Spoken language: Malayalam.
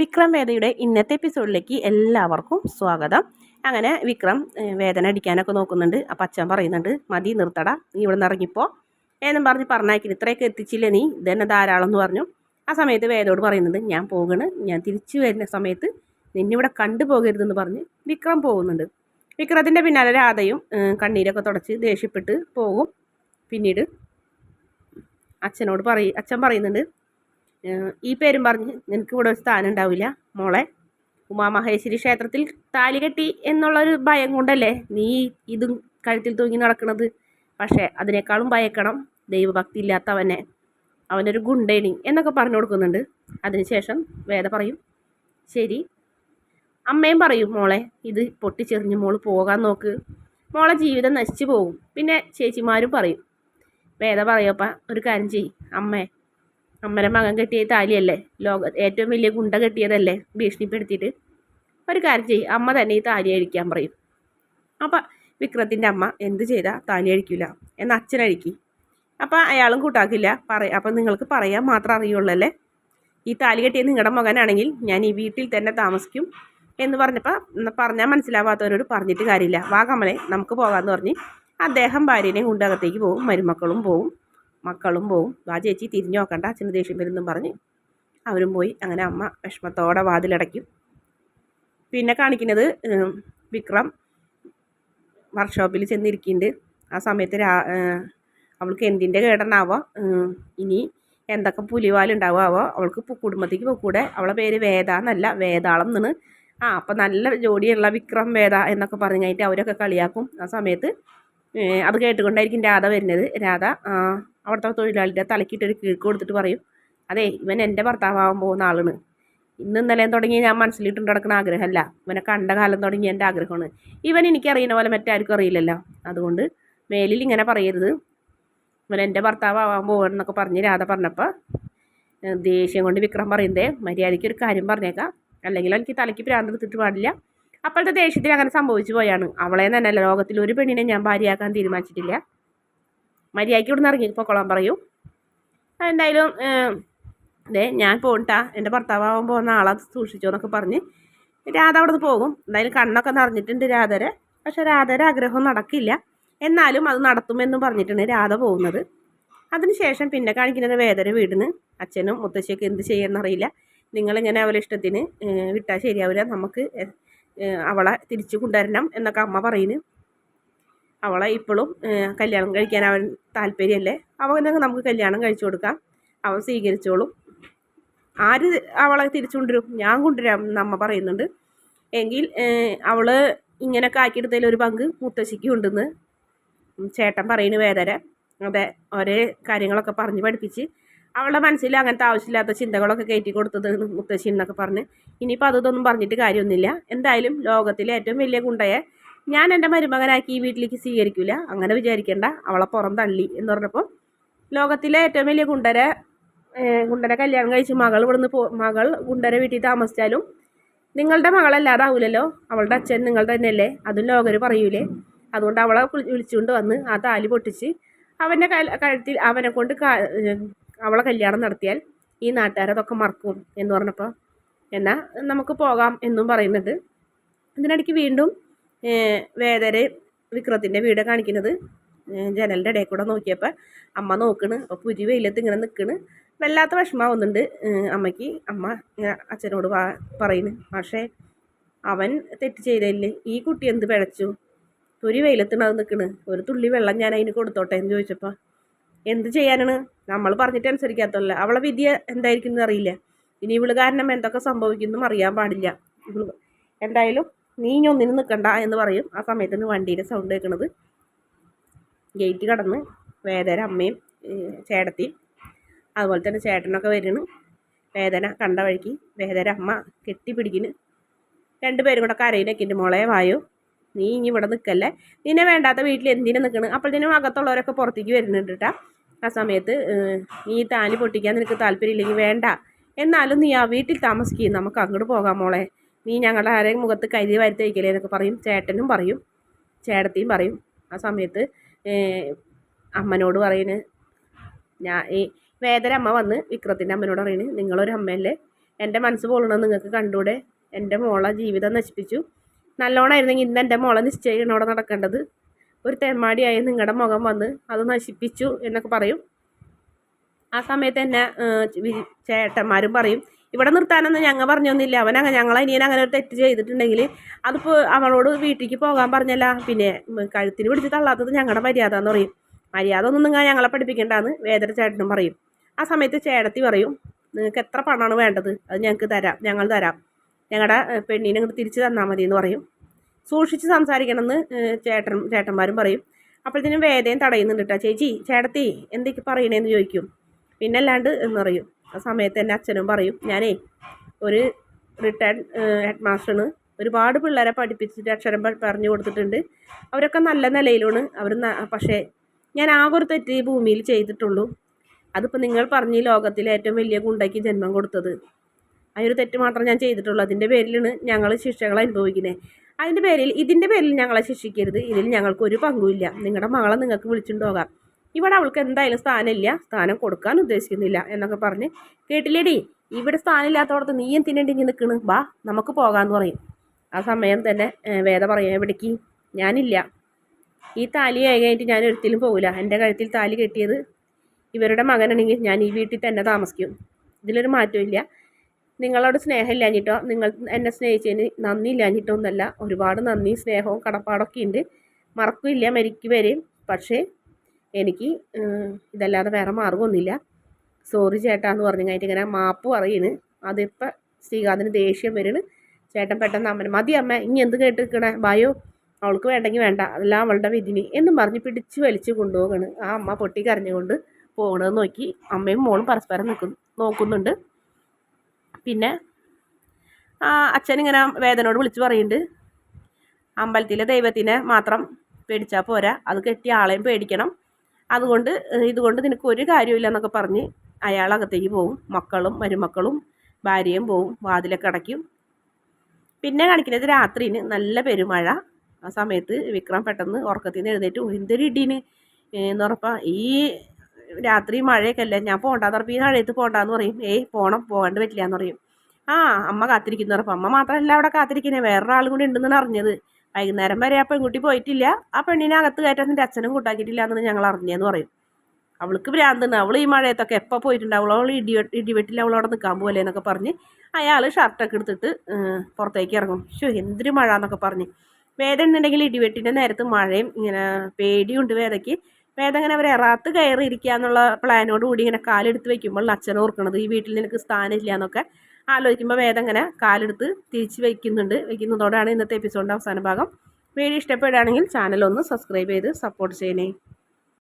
വിക്രം വേദയുടെ ഇന്നത്തെ എപ്പിസോഡിലേക്ക് എല്ലാവർക്കും സ്വാഗതം. അങ്ങനെ വിക്രം വേദന അടിക്കാനൊക്കെ നോക്കുന്നുണ്ട്. അപ്പം അച്ഛൻ പറയുന്നുണ്ട് മതി നിർത്തടാ. നീ ഇവിടെ നിന്ന് ഇറങ്ങിപ്പോ. എന്നും പറഞ്ഞ് പറഞ്ഞയക്കിന് ഇത്രയൊക്കെ എത്തിച്ചില്ല നീ? ഇതന്നെ ധാരാളം എന്ന് പറഞ്ഞു. ആ സമയത്ത് വേദയോട് പറയുന്നുണ്ട് ഞാൻ പോകണ്. ഞാൻ തിരിച്ചു വരുന്ന സമയത്ത് നിന്നിവിടെ കണ്ടു പോകരുതെന്ന് പറഞ്ഞ് വിക്രം പോകുന്നുണ്ട്. വിക്രത്തിന്റെ പിന്നാലെ രാധയും കണ്ണീരൊക്കെ തുടച്ച് ദേഷ്യപ്പെട്ട് പോകും. പിന്നീട് അച്ഛനോട് പറയും അച്ഛൻ പറയുന്നുണ്ട് ഈ പേരും പറഞ്ഞ് നിനക്ക് ഇവിടെ ഒരു സ്ഥാനം ഉണ്ടാവില്ല മോളെ. ഉമാമഹേശ്വരി ക്ഷേത്രത്തിൽ താലി കെട്ടി എന്നുള്ളൊരു ഭയം കൊണ്ടല്ലേ നീ ഇതും കഴുത്തിൽ തൂങ്ങി നടക്കുന്നത് പക്ഷേ അതിനേക്കാളും ഭയക്കണം ദൈവഭക്തി ഇല്ലാത്തവനെ. അവനൊരു ഗുണ്ടേണി എന്നൊക്കെ പറഞ്ഞു കൊടുക്കുന്നുണ്ട്. അതിനുശേഷം വേദ പറയും ശരി. അമ്മയും പറയും മോളെ ഇത് പൊട്ടിച്ചെറിഞ്ഞ് മോൾ പോകാൻ നോക്ക്. മോളെ ജീവിതം നശിച്ചു പോകും. പിന്നെ ചേച്ചിമാരും പറയും. വേദ പറയപ്പ ഒരു കാര്യം ചെയ്യ്. അമ്മേ അമ്മയുടെ മകൻ കെട്ടിയ താലിയല്ലേ? ലോക ഏറ്റവും വലിയ ഗുണ്ട കെട്ടിയതല്ലേ? ഭീഷണിപ്പെടുത്തിയിട്ട്. ഒരു കാര്യം ചെയ്യും. അമ്മ തന്നെ ഈ താലി അഴിക്കാൻ പറയും. അപ്പം വിക്രത്തിന്റെ അമ്മ എന്ത് ചെയ്താൽ താലി അഴിക്കില്ല എന്ന അച്ഛൻ അഴിക്കി. അപ്പം അയാളും കൂട്ടാക്കില്ല. പറ അപ്പം നിങ്ങൾക്ക് പറയാൻ മാത്രം അറിയുള്ളല്ലേ ഈ താലി കെട്ടിയ നിങ്ങളുടെ മകനാണെങ്കിൽ ഞാൻ ഈ വീട്ടിൽ തന്നെ താമസിക്കും എന്ന് പറഞ്ഞപ്പോൾ പറഞ്ഞാൽ മനസ്സിലാവാത്തവരോട് പറഞ്ഞിട്ട് കാര്യമില്ല. വാ കമലെ നമുക്ക് പോകാമെന്ന് പറഞ്ഞ് അദ്ദേഹം ഭാര്യനെയും കൊണ്ട് അകത്തേക്ക് പോകും മരുമക്കളും പോവും. മക്കളും പോവും. വാ ചേച്ചി തിരിഞ്ഞു നോക്കണ്ട. അച്ഛന് ദേഷ്യം വരുന്നും പറഞ്ഞ് അവരും പോയി അങ്ങനെ അമ്മ വിഷമത്തോടെ വാതിലടയ്ക്കും. പിന്നെ കാണിക്കുന്നത് വിക്രം വർക്ക്ഷോപ്പിൽ ചെന്നിരിക്കുന്നുണ്ട് ആ സമയത്ത് രാ അവൾക്ക് എന്തിന്റെ കേടനാവോ ഇനി എന്തൊക്കെ പുലിവാലുണ്ടാവുമോ അവൾക്ക് പു- കുടുംബത്തേക്ക് പോക്കൂടെ. അവളെ പേര് വേദ എന്നല്ല വേതാളം എന്നാണ്. ആ അപ്പം നല്ല ജോഡിയുള്ള വിക്രം വേദ എന്നൊക്കെ പറഞ്ഞു കഴിഞ്ഞിട്ട് അവരൊക്കെ കളിയാക്കും. ആ സമയത്ത് അത് കേട്ടുകൊണ്ടായിരിക്കും രാധ വരുന്നത്. രാധ അവിടുത്തെ തൊഴിലാളിയുടെ തലക്കിട്ടൊരു കീഴ്ക്ക് കൊടുത്തിട്ട് പറയും അതെ ഇവൻ എന്റെ ഭർത്താവാകാൻ പോകുന്ന ആളാണ്. ഇന്ന് ഇന്നലെയും തുടങ്ങി ഞാൻ മനസ്സിലിട്ടുണ്ട് നടക്കുന്ന ആഗ്രഹമല്ല. ഇവനെ കണ്ട കാലം തുടങ്ങി എന്റെ ആഗ്രഹമാണ്. ഇവൻ എനിക്കറിയുന്ന പോലെ മറ്റാർക്കും അറിയില്ലല്ലോ. അതുകൊണ്ട് മേലിൽ ഇങ്ങനെ പറയരുത്. ഇവൻ എന്റെ ഭർത്താവാകാൻ പോകണമെന്നൊക്കെ പറഞ്ഞ് രാധ പറഞ്ഞപ്പോൾ ദേഷ്യം കൊണ്ട് വിക്രം പറയുന്നതേ മര്യാദയ്ക്ക് ഒരു കാര്യം പറഞ്ഞേക്കാം. അല്ലെങ്കിൽ എനിക്ക് തലയ്ക്ക് പ്രാന്ത് എടുത്തിട്ട് പാടില്ല. അപ്പോഴത്തെ ദേഷ്യത്തിൽ അങ്ങനെ സംഭവിച്ചു പോയാണ്. അവളെ തന്നെ ലോകത്തിൽ ഒരു പെണ്ണിനെ ഞാൻ ഭാര്യയാക്കാൻ തീരുമാനിച്ചിട്ടില്ല. മര്യാദയ്ക്ക് ഇവിടുന്ന് ഇറങ്ങി. പൊക്കോളാൻ പറയൂ. എന്തായാലും അതെ ഞാൻ പോകട്ടാ എന്റെ ഭർത്താവാകാൻ പോകുന്ന ആളെ സൂക്ഷിച്ചോ എന്നൊക്കെ പറഞ്ഞ് രാധ അവിടെ നിന്ന് പോകും. എന്തായാലും കണ്ണൊക്കെ നിറഞ്ഞിട്ടുണ്ട് രാധരെ. പക്ഷെ രാധയുടെ ആഗ്രഹം നടക്കില്ല. എന്നാലും അത് നടത്തുമെന്നും പറഞ്ഞിട്ടാണ് രാധ പോകുന്നത്. അതിനുശേഷം പിന്നെ കാണിക്കുന്നത് വേദന വീടിന്. അച്ഛനും മുത്തശ്ശിയൊക്കെ എന്ത് ചെയ്യുമെന്നറിയില്ല നിങ്ങളിങ്ങനെ അവളെ ഇഷ്ടത്തിന് വിട്ടാൽ ശരിയാവില്ല. നമുക്ക് അവളെ തിരിച്ചു കൊണ്ടുവരണം എന്നൊക്കെ അമ്മ പറയുന്നു അവളെ ഇപ്പോഴും കല്യാണം കഴിക്കാൻ അവൻ താല്പര്യമല്ലേ അവനെ നമുക്ക് കല്യാണം കഴിച്ചു കൊടുക്കാം. അവൻ സ്വീകരിച്ചോളും. ആര് അവളെ തിരിച്ചു കൊണ്ടുവരും ഞാൻ കൊണ്ടുവരാം നമ്മ പറയുന്നുണ്ട്. എങ്കിൽ അവൾ ഇങ്ങനെയൊക്കെ ആക്കിയെടുത്തതിൽ ഒരു പങ്ക് മുത്തശ്ശിക്ക് ഉണ്ടെന്ന് ചേട്ടൻ പറയുന്നു വേദന അതെ ഒരേ കാര്യങ്ങളൊക്കെ പറഞ്ഞ് പഠിപ്പിച്ച് അവളുടെ മനസ്സിൽ അങ്ങനത്തെ ആവശ്യമില്ലാത്ത ചിന്തകളൊക്കെ കയറ്റി കൊടുത്തത് മുത്തശ്ശി എന്നൊക്കെ പറഞ്ഞ്. ഇനിയിപ്പോൾ അതൊന്നും പറഞ്ഞിട്ട് കാര്യമൊന്നുമില്ല. എന്തായാലും ലോകത്തിലെ ഏറ്റവും വലിയ ഗുണ്ടയെ ഞാൻ എന്റെ മരുമകനാക്കി ഈ വീട്ടിലേക്ക് സ്വീകരിക്കില്ല അങ്ങനെ വിചാരിക്കേണ്ട. അവളെ പുറം തള്ളി എന്ന് പറഞ്ഞപ്പോൾ ലോകത്തിലെ ഏറ്റവും വലിയ ഗുണ്ടരെ ഗുണ്ടര കല്യാണം കഴിച്ച് മകൾ ഇവിടുന്ന് പോ മകൾ ഗുണ്ടരെ വീട്ടിൽ താമസിച്ചാലും നിങ്ങളുടെ മകളല്ലാതാവൂലല്ലോ. അവളുടെ അച്ഛൻ നിങ്ങളുടെ തന്നെയല്ലേ. അതും ലോകര് പറയൂലേ. അതുകൊണ്ട് അവളെ വിളിച്ചുകൊണ്ട് വന്ന് ആ താലി പൊട്ടിച്ച് അവന്റെ കഴുത്തിൽ അവനെ കൊണ്ട് അവളെ കല്യാണം നടത്തിയാൽ ഈ നാട്ടുകാരതൊക്കെ മറക്കും എന്ന് പറഞ്ഞപ്പോൾ എന്നാൽ നമുക്ക് പോകാം എന്നും പറയുന്നുണ്ട് ഇതിനിടയ്ക്ക് വീണ്ടും വേദര് വിക്രത്തിന്റെ വീട് കാണിക്കുന്നത് ജനലിന്റെ ഇടയിൽ കൂടെ നോക്കിയപ്പോൾ അമ്മ നോക്കണ്. അപ്പോൾ പുരി വെയിലത്ത് ഇങ്ങനെ നിൽക്കണ് വല്ലാത്ത വിഷമാവുന്നുണ്ട് അമ്മയ്ക്ക് അമ്മ ഇങ്ങനെ അച്ഛനോട് വാ പറയുന്നു പക്ഷേ അവൻ തെറ്റ് ചെയ്തല്ലേ ഈ കുട്ടി എന്ത് പിഴച്ചു? പുരി വെയിലത്തിനത് നിൽക്കണ് ഒരു തുള്ളി വെള്ളം ഞാൻ അതിന് കൊടുത്തോട്ടെ? എന്ന് ചോദിച്ചപ്പോൾ എന്ത് ചെയ്യാനാണ്? നമ്മൾ പറഞ്ഞിട്ട് അനുസരിക്കാത്തല്ല അവളെ വിധി എന്തായിരിക്കും എന്ന് അറിയില്ല. ഇനി ഇവൾ കാരണം എന്തൊക്കെ സംഭവിക്കുന്നു അറിയാൻ പാടില്ല. എന്തായാലും നീ ഇനി ഒന്നിനും നിൽക്കണ്ട എന്ന് പറയും. ആ സമയത്താണ് വണ്ടിയുടെ സൗണ്ട് കേൾക്കുന്നത് ഗേറ്റ് കടന്ന് വേദന അമ്മയും ചേട്ടത്തിയും അതുപോലെ തന്നെ ചേട്ടനൊക്കെ വരുന്നു വേദന കണ്ട വഴിക്ക് വേദന അമ്മ കെട്ടിപ്പിടിക്കുന്നു രണ്ടുപേരും കൂടെ കരയിനൊക്കെ എന്റെ മോളെ വായോ നീ ഇനി ഇവിടെ നിൽക്കല്ലേ? നിന്നെ വേണ്ടാത്ത വീട്ടിൽ എന്തിനാണ് നിൽക്കണ്? അപ്പോഴത്തേനും അകത്തുള്ളവരൊക്കെ പുറത്തേക്ക് വരുന്നുണ്ട് കേട്ടാ ആ സമയത്ത് നീ താലി പൊട്ടിക്കാൻ നിനക്ക് താല്പര്യമില്ലെങ്കിൽ വേണ്ട. എന്നാലും നീ ആ വീട്ടിൽ താമസിക്കും. നമുക്ക് അങ്ങോട്ട് പോകാം മോളെ. നീ ഞങ്ങളുടെ ആരെയും മുഖത്ത് കരി വരുത്തി വയ്ക്കലേ എന്നൊക്കെ പറയും. ചേട്ടനും പറയും. ചേട്ടത്തിയും പറയും. ആ സമയത്ത് അമ്മനോട് പറയുന്നത് ഞാൻ ഈ വേദരമ്മ വന്ന് വിക്രത്തിന്റെ അമ്മനോട് പറയുന്നത് നിങ്ങളൊരു അമ്മയല്ലേ? എന്റെ മനസ്സ് പോകണമെന്ന് നിങ്ങൾക്ക് കണ്ടൂടെ എന്റെ മോളെ ജീവിതം നശിപ്പിച്ചു. നല്ലോണമായിരുന്നെങ്കിൽ ഇന്ന് എന്റെ മോളെ നിശ്ചയിക്കണം അവിടെ നടക്കേണ്ടത്. ഒരു തെമ്മാടിയായി നിങ്ങളുടെ മുഖം വന്ന് അത് നശിപ്പിച്ചു എന്നൊക്കെ പറയും. ആ സമയത്ത് തന്നെ ചേട്ടന്മാരും പറയും. ഇവിടെ നിർത്താനൊന്നും ഞങ്ങൾ പറഞ്ഞൊന്നുമില്ല. അവൻ അങ്ങനെ ഞങ്ങൾ അനിയൻ അങ്ങനെ ഒരു തെറ്റ് ചെയ്തിട്ടുണ്ടെങ്കിൽ അതിപ്പോൾ അവളോട് വീട്ടിലേക്ക് പോകാൻ പറഞ്ഞല്ല. പിന്നെ കഴുത്തിന് പിടിച്ച് തള്ളാത്തത് ഞങ്ങളുടെ മര്യാദ എന്ന് പറയും. മര്യാദ ഒന്നും നിങ്ങൾ ഞങ്ങളെ പഠിപ്പിക്കേണ്ടെന്ന് വേദന ചേട്ടനും പറയും. ആ സമയത്ത് ചേട്ടത്തി പറയും നിങ്ങൾക്ക് എത്ര പണമാണ് വേണ്ടത്? അത് ഞങ്ങൾക്ക് തരാം. ഞങ്ങൾ തരാം. ഞങ്ങളുടെ പെണ്ണിനെ ഇങ്ങോട്ട് തിരിച്ച് തന്നാൽ മതി എന്ന് പറയും. സൂക്ഷിച്ച് സംസാരിക്കണമെന്ന് ചേട്ടൻ ചേട്ടന്മാരും പറയും. അപ്പോഴത്തേനും വേദയും തടയുന്നുണ്ട് കേട്ടോ ചേച്ചി ചേട്ടത്തി എന്തൊക്കെ പറയണേന്ന് ചോദിക്കും. പിന്നെ അല്ലാണ്ട് എന്ന് പറയും. ആ സമയത്ത് എന്റെ അച്ഛനും പറയും ഞാനേ ഒരു റിട്ടയർഡ് ഹെഡ് മാസ്റ്ററാണ് ഒരുപാട് പിള്ളേരെ പഠിപ്പിച്ചിട്ട് അക്ഷരം പറഞ്ഞു കൊടുത്തിട്ടുണ്ട്. അവരൊക്കെ നല്ല നിലയിലാണ് അവർ പക്ഷേ ഞാൻ ആകെ ഒരു തെറ്റ് ഈ ഭൂമിയിൽ ചെയ്തിട്ടുള്ളൂ. അതിപ്പോൾ നിങ്ങൾ പറഞ്ഞ് ഈ ലോകത്തിലെ ഏറ്റവും വലിയ ഗുണ്ടയ്ക്ക് ജന്മം കൊടുത്തത്. ഒരു തെറ്റ് മാത്രം ഞാൻ ചെയ്തിട്ടുള്ളൂ. അതിന്റെ പേരിലാണ് ഞങ്ങൾ ശിക്ഷകൾ അനുഭവിക്കുന്നത് അതിന്റെ പേരിൽ ഇതിന്റെ പേരിൽ ഞങ്ങളെ ശിക്ഷിക്കരുത്. ഇതിൽ ഞങ്ങൾക്ക് ഒരു പങ്കുമില്ല നിങ്ങളുടെ മകളെ നിങ്ങൾക്ക് വിളിച്ചുകൊണ്ട് പോകാം ഇവിടെ അവൾക്ക് എന്തായാലും സ്ഥാനമില്ല. സ്ഥാനം കൊടുക്കാൻ ഉദ്ദേശിക്കുന്നില്ല എന്നൊക്കെ പറഞ്ഞ് കേട്ടില്ലേടി? ഇവിടെ സ്ഥാനമില്ലാത്തടത്ത് നീ ഇനി നിൽക്കണ് ബാ നമുക്ക് പോകാമെന്ന് പറയും. ആ സമയം തന്നെ വേദ പറയാം എവിടേക്ക്? ഞാനില്ല. ഈ താലി കഴിഞ്ഞിട്ട് ഞാൻ ഒരിക്കലും പോകില്ല എന്റെ കഴുത്തിൽ താലി കെട്ടിയത് ഇവരുടെ മകനാണെങ്കിൽ ഞാൻ ഈ വീട്ടിൽ തന്നെ താമസിക്കും. ഇതിലൊരു മാറ്റമില്ല നിങ്ങളോട് സ്നേഹമില്ലാഞ്ഞിട്ടോ നിങ്ങൾ എന്നെ സ്നേഹിച്ചതിന് നന്ദി ഇല്ലാഞ്ഞിട്ടോ ഒന്നല്ല. ഒരുപാട് നന്ദി സ്നേഹവും കടപ്പാടൊക്കെ ഉണ്ട്. മറക്കില്ല മരിക്കു വരെയും പക്ഷേ എനിക്ക് ഇതല്ലാതെ വേറെ മാർഗമൊന്നുമില്ല. സോറി ചേട്ടാ എന്ന് പറഞ്ഞു കഴിഞ്ഞിട്ട് ഇങ്ങനെ മാപ്പ് പറയുന്നു അതിപ്പോൾ ശ്രീകാന്തിന് ദേഷ്യം വരുന്നു ചേട്ടൻ പെട്ടെന്ന് അമ്മന് മതി അമ്മ ഇനി എന്ത് കേട്ടിരിക്കണേ? ബായോ അവൾക്ക് വേണ്ടെങ്കിൽ വേണ്ട. അതെല്ലാം അവളുടെ വിധിനി. എന്നും പറഞ്ഞ് പിടിച്ച് വലിച്ച് കൊണ്ടുപോകണ് ആ അമ്മ പൊട്ടി കരഞ്ഞുകൊണ്ട് പോകണത് നോക്കി അമ്മയും മോളും പരസ്പരം നിൽക്കുന്നു നോക്കുന്നുണ്ട്. പിന്നെ അച്ഛനിങ്ങനെ വേദനയോട് വിളിച്ച് പറയുന്നുണ്ട് അമ്പലത്തിലെ ദൈവത്തിനെ മാത്രം പേടിച്ചാൽ പോരാ. അത് കെട്ടിയ ആളെയും പേടിക്കണം. അതുകൊണ്ട് ഇതുകൊണ്ട് നിനക്ക് ഒരു കാര്യമില്ല എന്നൊക്കെ പറഞ്ഞ് അയാൾ അകത്തേക്ക് പോവും. മക്കളും മരുമക്കളും ഭാര്യയും പോവും വാതിലൊക്കെ അടയ്ക്കും. പിന്നെ കാണിക്കുന്നത് രാത്രിന് നല്ല പെരുമഴ. ആ സമയത്ത് വിക്രം പെട്ടെന്ന് ഉറക്കത്തിൽ നിന്ന് എഴുന്നേറ്റ്. എന്തൊരു ഇടീന് എന്ന് ഈ രാത്രി മഴയൊക്കെ അല്ലേ? ഞാൻ പോകണ്ടാന്ന് പറഞ്ഞപ്പോൾ ഈ മഴയത്ത് പോകണ്ടാന്ന് പറയും. ഏയ് പോകണം പോകേണ്ട പറ്റില്ല എന്ന് പറയും. ആ അമ്മ കാത്തിരിക്കുന്നു പറഞ്ഞപ്പോൾ അമ്മ മാത്രമല്ല അവിടെ കാത്തിരിക്കുന്നത് വേറൊരാളും കൂടി ഉണ്ടെന്നാണ് അറിഞ്ഞത്. വൈകുന്നേരം വരെ ആ പെൺകുട്ടി പോയിട്ടില്ല. ആ പെണ്ണിനെ അകത്ത് കയറ്റാൻ നിന്റെ അച്ഛനും കൂട്ടാക്കിയിട്ടില്ല എന്ന് ഞങ്ങൾ അറിഞ്ഞതെന്ന് പറയും. അവൾക്ക് ഭ്രാന്താണ് അവൾ ഈ മഴയത്തൊക്കെ എപ്പോൾ പോയിട്ടുണ്ടാവുള്ളൂ? അവൾ ഇടി ഇടിവെട്ടിൽ അവളവിടെ നിൽക്കാൻ പോലെ എന്നൊക്കെ പറഞ്ഞ് അയാൾ ഷർട്ടൊക്കെ എടുത്തിട്ട് പുറത്തേക്ക് ഇറങ്ങും. ഷോ എന്തൊരു മഴ എന്നൊക്കെ പറഞ്ഞ്. വേദന എന്നുണ്ടെങ്കിൽ ഇടിവെട്ടിന്റെ നേരത്ത് മഴയും ഇങ്ങനെ പേടിയുണ്ട് വേദയ്ക്ക്. വേദം ഇങ്ങനെ അവർ എറാത്ത് കയറി ഇരിക്കുക എന്നുള്ള പ്ലാനോട് കൂടി ഇങ്ങനെ കാലെടുത്ത് വെക്കുമ്പോൾ അച്ഛൻ ഓർക്കണത് ഈ വീട്ടിൽ നിനക്ക് സ്ഥാനമില്ല എന്നൊക്കെ. ആലോചിക്കുമ്പോൾ വേദം ഇങ്ങനെ കാലെടുത്ത് തിരിച്ച് വയ്ക്കുന്നുണ്ട് വയ്ക്കുന്നതോടെയാണ് ഇന്നത്തെ എപ്പിസോഡിന്റെ അവസാന ഭാഗം. വീഡിയോ ഇഷ്ടപ്പെടുകയാണെങ്കിൽ ചാനൽ ഒന്ന് സബ്സ്ക്രൈബ് ചെയ്ത് സപ്പോർട്ട് ചെയ്യണേ.